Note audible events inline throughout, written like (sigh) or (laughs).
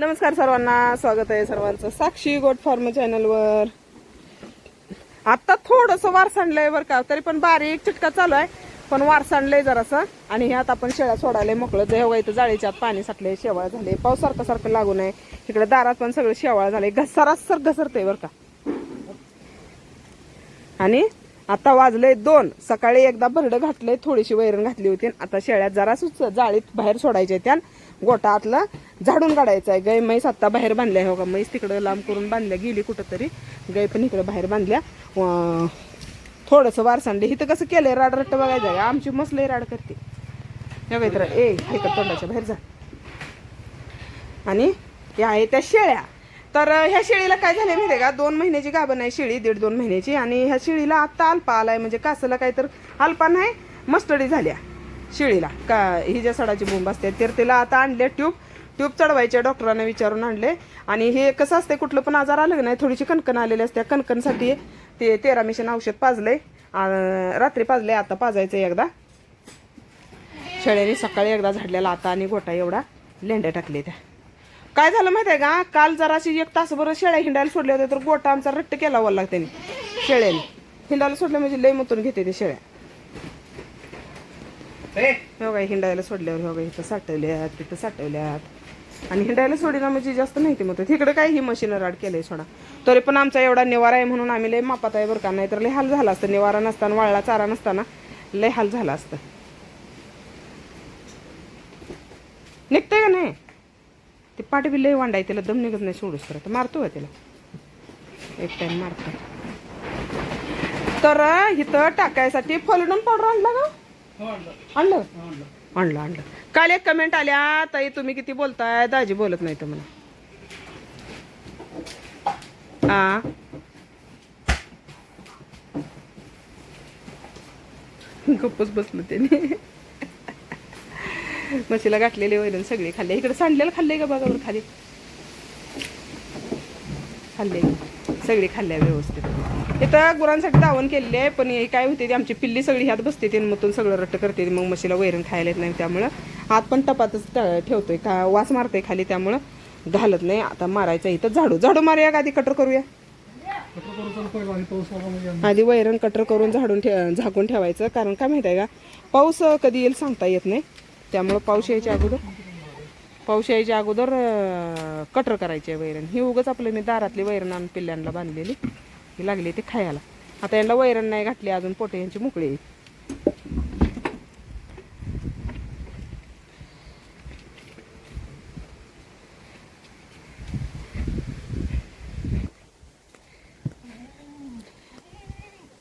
नमस्कार सर्वांना स्वागत आहे सर्वांचं साक्षी गोट फार्म चॅनलवर. आता थोडस वारसांडलंय बरं का तरी पण बारीक चिटका चालू आहे पण वार सांडलंय जरासं. आणि ह्यात आपण शेळ्या सोडायला मोकळं जेव्हा इथं जाळीच्या आत पाणी साठले शेवाळ झाले पाऊस सारखं सारखं लागू नये. इकडे दारात पण सगळं शेवाळ झाले घसरास सर बरं का. आणि आता वाजले दोन सकाळी एकदा भरडं घातलंय थोडीशी वैरण घातली होती आता शेळ्यात जरा सुच जाळीत बाहेर सोडायच्या त्या गोटा आतला झाडून काढायचा आहे. गाय म्हैस आत्ता बाहेर बांधल्या हो का? म्हैस तिकडं लांब करून बांधल्या. गेली कुठं तरी गाय पण इकडं बाहेर बांधल्या. थोडंसं वारसांडे. इथं कसं केलंय? राड रट्ट बघायचं आहे. आमची मसलंही राड करते. हे ए ऐकत तोंडाच्या बाहेर जा. आणि या आहे त्या शेळ्या. तर ह्या शेळीला काय झालं माहिती आहे का? दोन महिन्याची गाभण आहे शेळी दीड दोन महिन्याची. आणि ह्या शेळीला आत्ता अल्पा आलाय. म्हणजे कासला काय तर अल्पा नाही मस्टडी झाल्या. शिळीला. का ही ज्या सडाची बोंब असते तर तिला आता आणले ट्यूब. ट्यूब चढवायचे डॉक्टरांना विचारून आणले. आणि हे कसं असते कुठलं पण आजार आलं नाही थोडीशी कणकण आलेली असते. कणकणसाठी ते तेरा मिशन औषध पाजलंय. रात्री पाजलंय आता पाजायचं एकदा. शेळ्याने सकाळी एकदा झाडलेला आता आणि गोटा एवढा लेंड्या टाकले त्या. काय झालं माहिती आहे का? काल जराशी एक तासभर शेळ्या हिंडायला सोडल्या होत्या तर गोटा आमचा रट्ट केला वल्ला त्यांनी. शेळ्याने. हिंडायला सोडल्या म्हणजे लय मुतून घेते ते शेळ्या. हो. काय हिंडायला सोडल्यावर हो काय इथं साठवल्यात तिथं साठवल्यात. आणि हिंडायला सोडीला म्हणजे जास्त माहिती मग तिकडे काय ही मशीन राड केलंय सोडा. तरी पण आमचा एवढा निवारा आहे म्हणून आम्ही लय मापात आहे बरं का. नाही तर लय हाल झाला असतं. निवारा नसताना वाळला चारा नसताना लय हाल झाला असतं. निघतंय का नाही? ते पाठ बी लय वांडाय त्याला दम निघत नाही सोडूस तर. मारतो का त्याला. एक टाइम मारतो तर इथं टाकायसाठी फलडून पावडर आणला का आणलं? आणलं आणलं. काल एक कमेंट आल्या ताई तुम्ही किती बोलताय? दाजी बोलत नाही तर मला हा गप्पच बसलं त्याने. म्हशीला गाठलेले वैरण सगळे खाल्ले. इकडे सांडलेलं खाल्ले का बघा बरं खाली? खाल्ले सगळे खाल्ल्या व्यवस्थित. इथं गुरांसाठी दावण केलेली आहे पण हे काय होते ती आमची पिल्ली सगळी ह्यात बसते ते मधून सगळं रट्ट करते मग म्हशीला वैरण खायला येत नाही त्यामुळं हात पण टपातच ठेवतोय का वास मारतोय खाली त्यामुळं घालत नाही. आता मारायचं इथं झाडू. झाडू मारूया का आधी कटर करूया? आधी वैरण कटर करून झाडून ठे झाकून ठेवायचं. कारण काय माहिती आहे का पाऊस कधी येईल सांगता येत नाही. त्यामुळं पाऊस यायच्या अगोदर पाऊस यायच्या अगोदर कटर करायची आहे वैरण. ही उगच आपलं मी दारातली वैरण आणून पिल्ल्यांना बांधलेली. ही लागली ते खायला. आता यांना वैरण नाही घातली अजून पोटे यांची मोकळी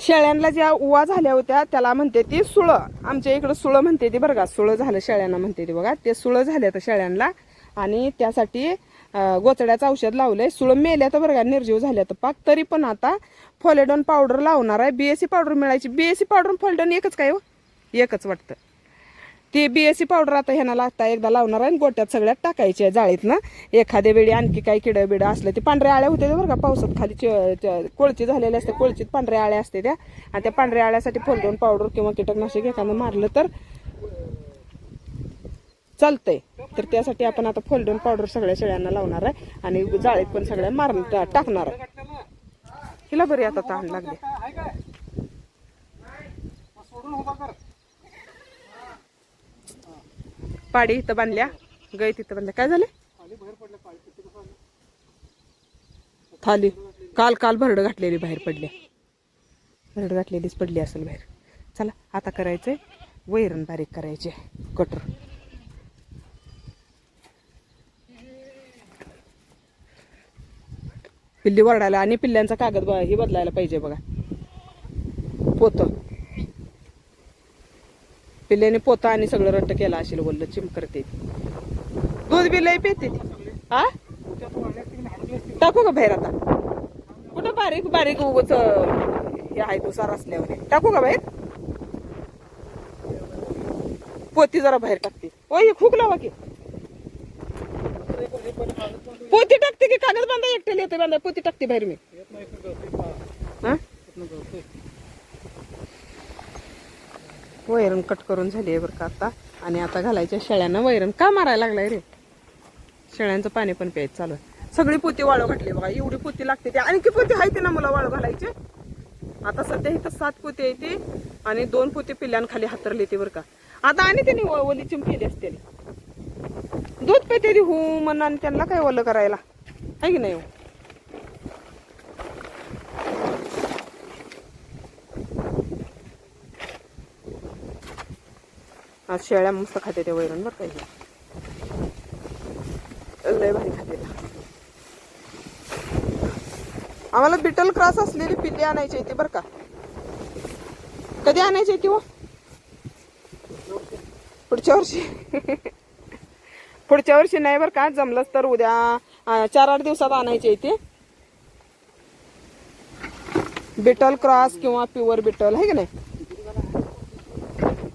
शेळ्यांना ज्या उवा झाल्या होत्या त्याला म्हणते ती सुळं. आमच्या इकडं सुळं म्हणते ती बरं का सुळं झालं शेळ्यांना म्हणते ती बघा. ते सुळं झाले तर शेळ्यांना आणि त्यासाठी गोचड्याचं औषध लावलंय. सुळं मेल्या तर बरं का निर्जीव झाल्या तर पाक. तरी पण आता फॉलेडॉन पावडर लावणार आहे. बीएससी पावडर मिळायची. बीएससी पावडर फॉलेडॉन एकच काय हो? एकच वाटतं. ती बीएससी पावडर आता ह्यांना लागता एकदा लावणार आहे आणि गोट्यात सगळ्यात टाकायची आहे जाळीत ना. एखाद्या वेळी आणखी काही किडं बिडं असलं ते पांढऱ्या आळ्या होत्या बरं का पावसात खाली च- कोळची झालेल्या असते कोळचीत पांढऱ्या आळ्या असते त्या. आणि त्या पांढऱ्या आळ्यासाठी फोलडोन पावडर किंवा कीटकनाशक एखादं मारलं तर चालतंय. तर त्यासाठी आपण आता फोल्डन पावडर सगळ्या शेळ्यांना लावणार आहे आणि जाळीत पण सगळ्या मार टा- टाकणार आहे. हिला बरी आता ताण लागली. पाडी इथं बांधल्या गाय तिथं बांधल्या. काय झाले? थाली. काल काल भरड घातलेली बाहेर पडल्या भरड घातलेलीच पडली असेल बाहेर. चला आता करायचंय वैरण बारीक करायचे. कटर. पिल्ली वरडायला आणि पिल्ल्यांचा कागद ब- हे बदलायला पाहिजे बघा. पोत. पिल्ल्याने पोतं आणि सगळं रट्ट केला असेल बोललं चिम करते दूध बी पेते हा टाकू का बाहेर आता? कुठं बारीक बारीक उगच हे आहे तुसार असल्यावर. टाकू का बाहेर? पोती जरा बाहेर टाकते. ओय खूप लावा की. पोती टाकते की कागद बांधा एकट्याला येते बांधा पोती टाकते बाहेर मी. हा? वैरण कट करून झाली आहे बरं का आता. आणि आता घालायच्या शेळ्यांना वैरण. का मारायला लागलाय रे? शेळ्यांचं पाणी पण प्यायचं चालू आहे. सगळी पोती वाळू घातली बघा. एवढी पोती लागते ती. आणखी पोती आहे ना मला वाळू घालायची? आता सध्या इथं सात पोती आहे ती. आणि दोन पोती पिल्ल्यांखाली हातरली ती बरं का. आता आणि त्यांनी व- ओली चिमकेली असते दूध पिते हो म्हणून आणि त्यांना काय ओलं करायला. आहे की नाही हो? आज शेळ्या मस्त खाते ते वैरण बरं काही लय भारी खाते आम्हाला बिटल क्रॉस असलेली पिल्ली आणायची होती बरं का. कधी आणायची होती हो? पुढच्या वर्षी. (laughs) पुढच्या वर्षी नाही बरं का? जमलंच तर उद्या. चार आठ दिवसात आणायचे इथे बिटल क्रॉस किंवा प्युअर बिटल आहे की नाही?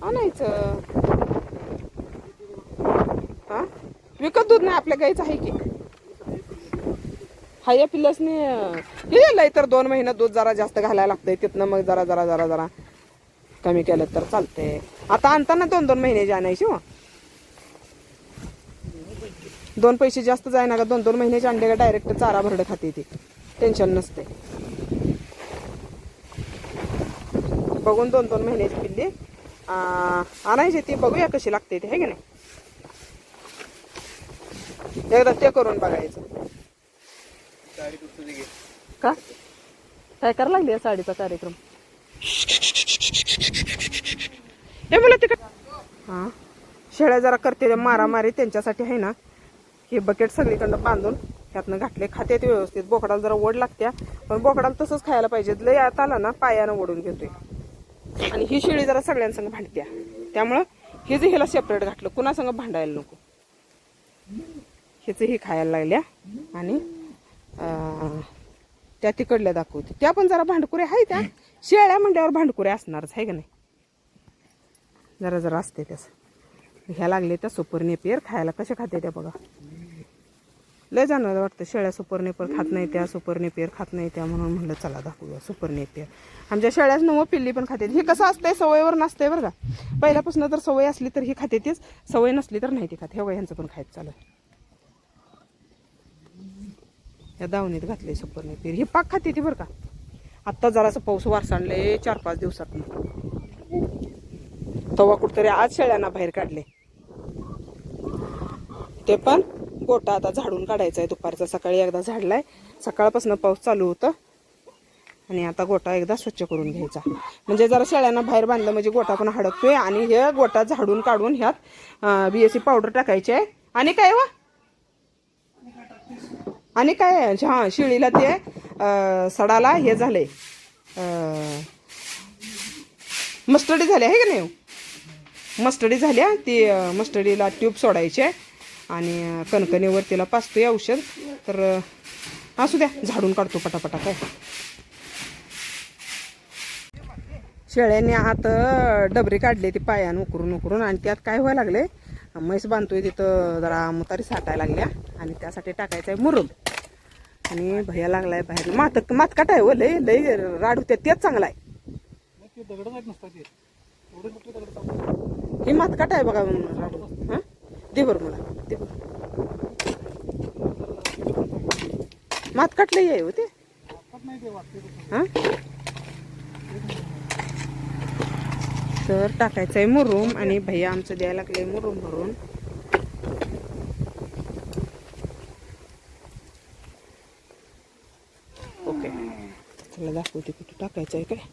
आणायचं. हा? विकत दूध नाही आपल्या गाईचं आहे की? हाय पिल्लसने हे लय तर दोन महिन्यात दूध जरा जास्त घालायला लागतंय. तिथनं मग जरा जरा जरा जरा कमी केलं तर चालतंय. आता आणताना दोन दोन महिन्याची आणायची हो. दोन पैसे जास्त जाय ना का दोन दोन महिन्याचे अंडे का डायरेक्ट चारा भरड खाते ती. टेन्शन नसते. बघून दोन दोन महिन्याची पिल्ली आ, आणायची ती बघूया कशी लागते ती है की नाही? एकदा ते करून बघायचं. का? काय करा लागली या साडीचा कार्यक्रम? हे मला तिकड हा? शेळ्या जरा करते मारामारी त्यांच्यासाठी आहे ना. हे बकेट सगळीकडनं बांधून त्यातनं घातले. खाते ते व्यवस्थित. बोकडाला जरा ओढ लागत्या. पण बोकडाला तसंच खायला पाहिजे. लय आत आला ना पायानं ओढून घेतोय. आणि ही शेळी जरा सगळ्यांसंग भांडत्या. त्यामुळं हे जे ह्याला सेपरेट घातलं कुणासंग भांडायला नको. ह्याच ही खायला लागल्या. आणि त्या तिकडल्या दाखवते. त्या पण जरा भांडकुऱ्या आहे त्या. शेळ्या म्हणल्यावर भांडकुऱ्या असणारच आहे का नाही? जरा जरा असते त्याच. ह्या लागले त्या सुपर नेपियर. खायला कशा खाते त्या बघा. लय जाणार वाटतं शेळ्या सुपर नेपर खात नाही त्या सुपर नेपियर खात नाही त्या म्हणून म्हणलं चला दाखवूया सुपर नेपियर. आमच्या शेळ्याच नवं पिल्ली पण खाते. हे कसं असतंय सवयीवर नसतंय बरं का. पहिल्यापासून तर सवय असली तर ही खाते तीच सवय नसली तर नाही ती खाते. हे वय ह्यांचं पण खायचं चालू या दावणीत घातले सुपर नेपियर. ही पाक खाते ती बरं का. आत्ता जरासं पाऊस वारसांडले चार पाच दिवसात तवा कुठतरी आज शेळ्यांना बाहेर काढले. ते पण गोटा आता झाडून काढायचा आहे. दुपारचा सकाळी एकदा झाडलाय. सकाळपासून पाऊस चालू होतं. आणि आता गोटा एकदा स्वच्छ करून घ्यायचा. म्हणजे जरा शेळ्यांना बाहेर बांधलं म्हणजे गोटा पण हडकतोय. आणि हे गोटा झाडून काढून ह्यात बी ए सी पावडर टाकायची आहे. आणि काय वा आणि काय? आहे? हा शिळीला ते सडाला हे झाले. मस्टडी झाली आहे का नाही हो? मस्टडी झाल्या ती मस्टडीला ट्यूब सोडायची. आहे आणि कणकणीवर तिला पाचतोय औषध. तर असू द्या झाडून काढतो पटापटा काय. शेळ्यांनी आत डबरी काढली ती पायानं उकरून उकरून आणि त्यात काय व्हायला लागले? म्हैस बांधतोय तिथं जरा मुतारी साठायला लागल्या आणि त्यासाठी टाकायचं आहे मुरुम. आणि भैया लागलाय बाहेर. मात मातकाट आहे हो लय लय राड होते तेच चांगला आहे. हे मातकाट आहे बघा राडू. हा? दे बरं मला दे बरं. मात लय आहे हो ते. तर टाकायचं आहे मुरूम आणि भैया आमचं द्यायला लागले मुरूम भरून. ओके. चला दाखवते कुठं टाकायचं आहे काय.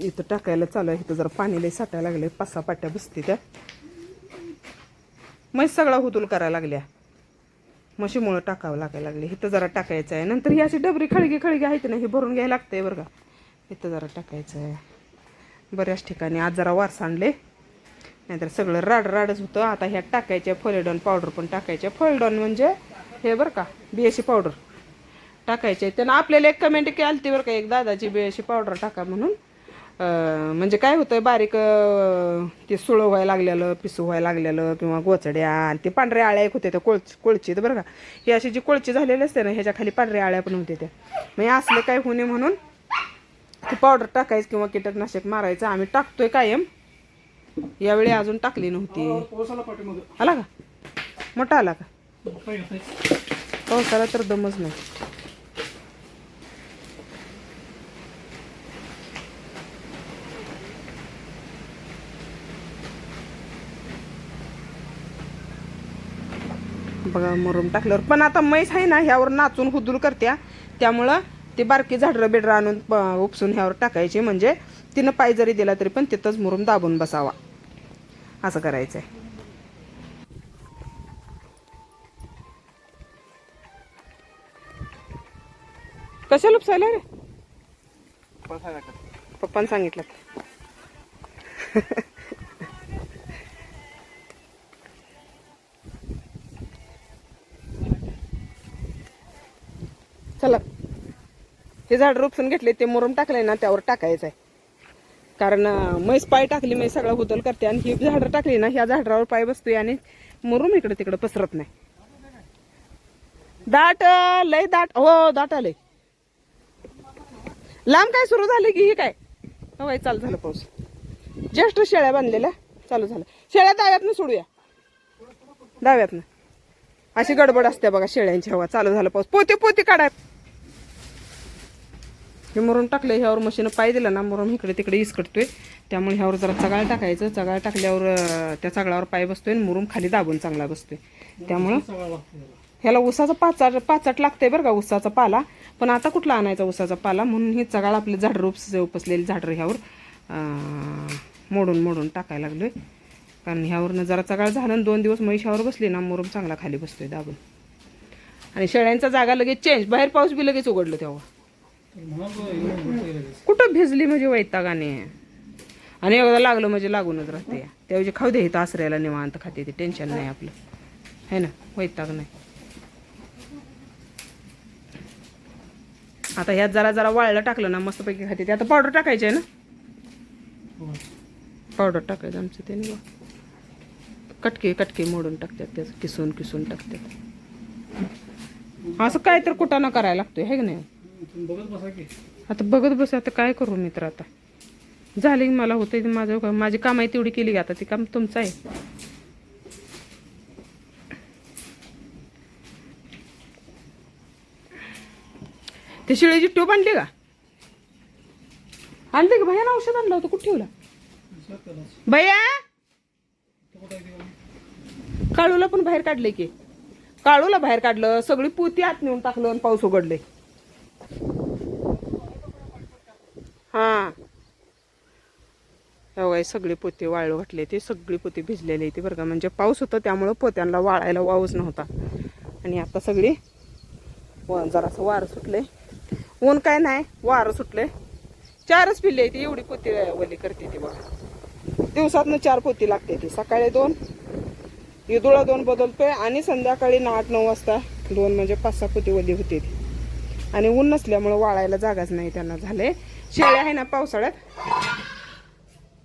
इथं टाकायला चालू आहे. इथं जरा पाणी लय साठायला लागले पाच सहा पाट्या बसते त्या मग सगळा हुतूल करायला लागल्या. म्हशीमुळं टाकावं लागायला लागले. इथं जरा टाकायचं आहे. नंतर ही अशी डबरी खळगी खळगी आहेत ना हे भरून घ्यायला लागतंय बरं का. इथं जरा टाकायचं आहे. बऱ्याच ठिकाणी आज जरा वार सांडले. नाहीतर सगळं राड राडच होतं. आता ह्यात टाकायच्या फलेडॉन पावडर पण टाकायच्या. फलडॉन म्हणजे हे बरं का बीएससी पावडर. टाकायचे. त्यानं आपल्याला एक कमेंट केली ती बरं का एक दादाची बीएससी पावडर टाका म्हणून. म्हणजे काय होतं बारीक ते सुळं व्हायला लागलेलं पिसू व्हायला लागलेलं किंवा गोचड्या आणि ते पांढऱ्या आळ्या एक होत्या त्या कोळची कोळचीत बरं का. ही अशी जी कोळची झालेली असते ना ह्याच्या खाली पांढऱ्या आळ्या पण होत्या त्या. मग असलं काय होणे म्हणून ती पावडर टाकायचं किंवा कीटकनाशक मारायचं. आम्ही टाकतोय कायम. यावेळी अजून टाकली नव्हती. आला का? मोठा आला का? पावसाला तर दमच नाही. बघा मुरुम टाकल्यावर. पण आता म्हैस आहे ना ह्यावर नाचून हुदूल करत्या. त्यामुळं ते बारकी झाडरं बिडरं आणून उपसून ह्यावर टाकायचे. म्हणजे तिनं पाय जरी दिला तरी पण तिथंच मुरुम दाबून बसावा. असं करायचंय. कशाला उपसायला रे? पप्पानं सांगितलं चला हे झाड रोपसून घेतले ते मुरुम टाकलंय ना त्यावर टाकायचं आहे. कारण म्हैस पाय टाकली म्हैस सगळं हुदल करते आणि ही झाडं टाकली ना ह्या झाडावर पाय बसतोय आणि मुरुम इकडे तिकडे पसरत नाही. दाट लय दाट हो दाट आलंय. लांब काय सुरू झालं की ही काय? हो हवाय चालू झालं पाऊस. जस्ट शेळ्या बांधलेल्या चालू झालं. शेळ्या दाव्यातनं सोडूया. दाव्यातनं. अशी गडबड असते बघा शेळ्यांची हवा. चालू झालं पाऊस. पोते पोते काढा. हे मरून टाकलं ह्यावर मशीन पाय दिला ना मरून इकडे तिकडे इसकडतोय. त्यामुळे ह्यावर जरा चगाळ टाकायचं चगाळ टाकल्यावर त्या चगळावर पाय बसतोय आणि मुरुम खाली दाबून चांगला बसतोय. त्यामुळं ह्याला उसाचा पाचाट पाचाट लागतंय बरं का उसाचा पाला. पण आता कुठला आणायचा उसाचा पाला? म्हणून हे चगाळ आपले झाडं उपस उपसलेली झाडं ह्यावर मोडून मोडून टाकायला लागलोय. कारण ह्यावरनं जरा चगाळ झालं आणि दोन दिवस म्हैस बसली ना मुरुम चांगला खाली बसतोय दाबून. आणि शेळ्यांचा जागा लगेच चेंज बाहेर पाऊस बी लगेच उघडलं तेव्हा. कुठं भिजली म्हणजे वैतागाने? आणि एकदा लागलं म्हणजे लागूनच राहते. त्याऐवजी खाऊ दे इथं आसऱ्याला निवांत खाते ते टेन्शन नाही आपलं. है ना? वैताग नाही. आता ह्यात जरा जरा वाळलं टाकलं ना मस्तपैकी खाते. ते आता पावडर टाकायची आहे ना? पावडर टाकायचं आमचं ते नाही कटके कटके मोडून टाकतात त्याचं किसून किसून टाकतात. असं काय तर ना करायला लागतोय हे की नाही? बघत बसा की. आता बघत बस आता काय करू मित्र आता? झाले की मला होते माझं माझी माझी आहे तेवढी केली की आता ती काम तुमचं आहे. ते शिळेची ट्यूब आणली का? आणले का भैया औषध आणलं होतं कुठे ठेवला? भैया काळूला पण बाहेर काढले की. काळूला बाहेर काढलं सगळी पोती आत नेऊन टाकलं आणि पाऊस उघडले हा आहे सगळे पोती वाळू घातले ते सगळी पोती भिजलेली ते बरं का. म्हणजे पाऊस होता त्यामुळं पोत्यांना वाळायला वावच नव्हता. आणि आता सगळी व जरासं वारं सुटले ऊन काय नाही वारं सुटले चारच पिल्ले ती एवढी पोती वली करते ती बघा. दिवसातनं चार पोती लागते ती. सकाळी दोन इदुळा दोन बदलतोय आणि संध्याकाळी ना आठ नऊ वाजता दोन म्हणजे पाच सहा पोती वली होते ती. आणि ऊन नसल्यामुळं वाळायला जागाच नाही त्यांना झाले शेळ्या आहे ना पावसाळ्यात.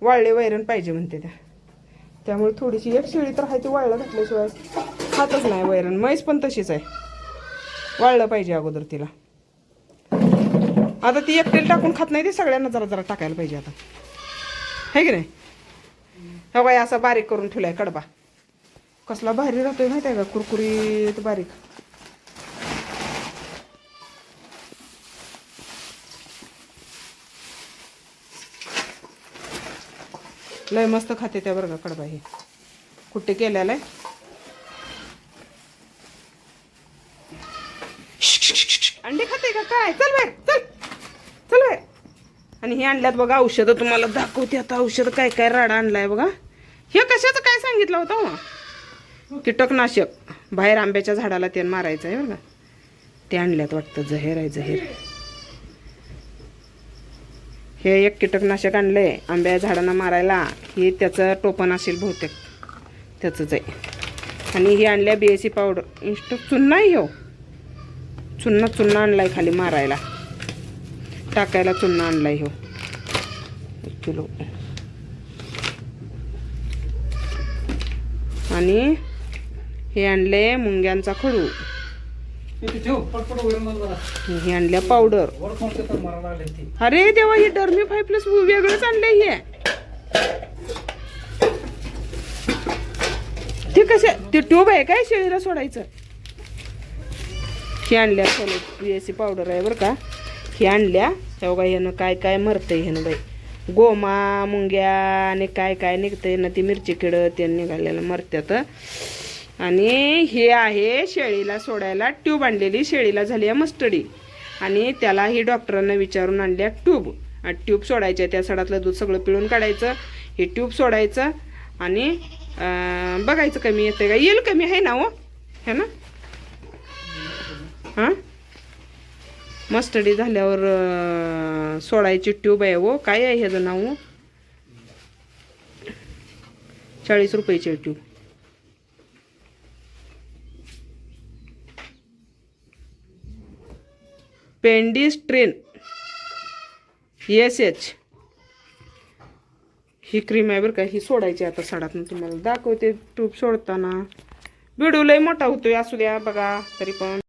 वाळले वैरण पाहिजे म्हणते त्या. त्यामुळे थोडीशी एक शेळी तर आहे ती वाळलं घातल्याशिवाय खातच नाही वैरण. म्हैस पण तशीच आहे. वाळलं पाहिजे अगोदर तिला. आता ती एकटेल टाकून खात नाही ती सगळ्यांना जरा जरा टाकायला पाहिजे आता. है की नाही? हा बाई असा बारीक करून ठेवलाय कडबा. कसला भारी राहतोय माहिती आहे का? कुरकुरीत बारीक. लय मस्त खाते त्या बरं का कडबा हे. कुठे केलेला आहे? अंडे खाते का काय? चल बाहेर चल. चल बाहेर. आणि हे आणल्यात बघा औषधं तुम्हाला दाखवते आता. औषध काय काय राडा आणलाय बघा. हे कशाचं काय सांगितलं होतं मग कीटकनाशक. बाहेर आंब्याच्या झाडाला ते मारायचं आहे बघा ते आणल्यात वाटतं जहेर आहे जहेर. हे एक कीटकनाशक आणलं आहे आंब्या झाडांना मारायला. हे त्याचं टोपण असेल बहुतेक. त्याचंच आहे. आणि हे आणल्या बी एस सी पावडर इंस्ट चुन्ना आहे हो. चुन्ना चुन्ना आणलाय खाली मारायला. टाकायला चुन्ना आणलाय हो. एक किलो. आणि हे आणले मुंग्यांचा खडू किती ठेव पटपट वगैरे मला जरा हे आणल्या पावडर अरे देवा हे डर्मी फाय प्लस वेगळंच आणलंय हे. ते कसे ते ट्यूब आहे काय शेळीला सोडायचं? हे आणल्या पी एस सी पावडर आहे बरं का. हे आणल्या. काय ह्यानं काय काय मरतंय ह्यानं बाई. गोमा मुंग्या आणि काय काय निघतंय ना ती मिरची किडं ते निघालेलं मरत्यात. आणि हे आहे शेळीला सोडायला ट्यूब आणलेली शेळीला झाली आहे मस्टडी. आणि त्याला ही डॉक्टरांना विचारून आणल्या ट्यूब. ट्यूब सोडायच्या त्या सडातलं दूध सगळं पिळून काढायचं हे ट्यूब सोडायचं आणि बघायचं कमी येतं का? येईल कमी आहे ना हो? है ना? हां? मस्टडी झाल्यावर सोडायची ट्यूब आहे हो. काय आहे ह्याचं नाव? चाळीस रुपयाची ट्यूब. पेंडिस ट्रेन एस एच. ही क्रीम आहे बरं का ही सोडायची आता सडात तुम्हाला. दाखवते ट्यूब सोडताना. व्हिडिओ लय मोठा होतोय असू द्या बघा तरी पण.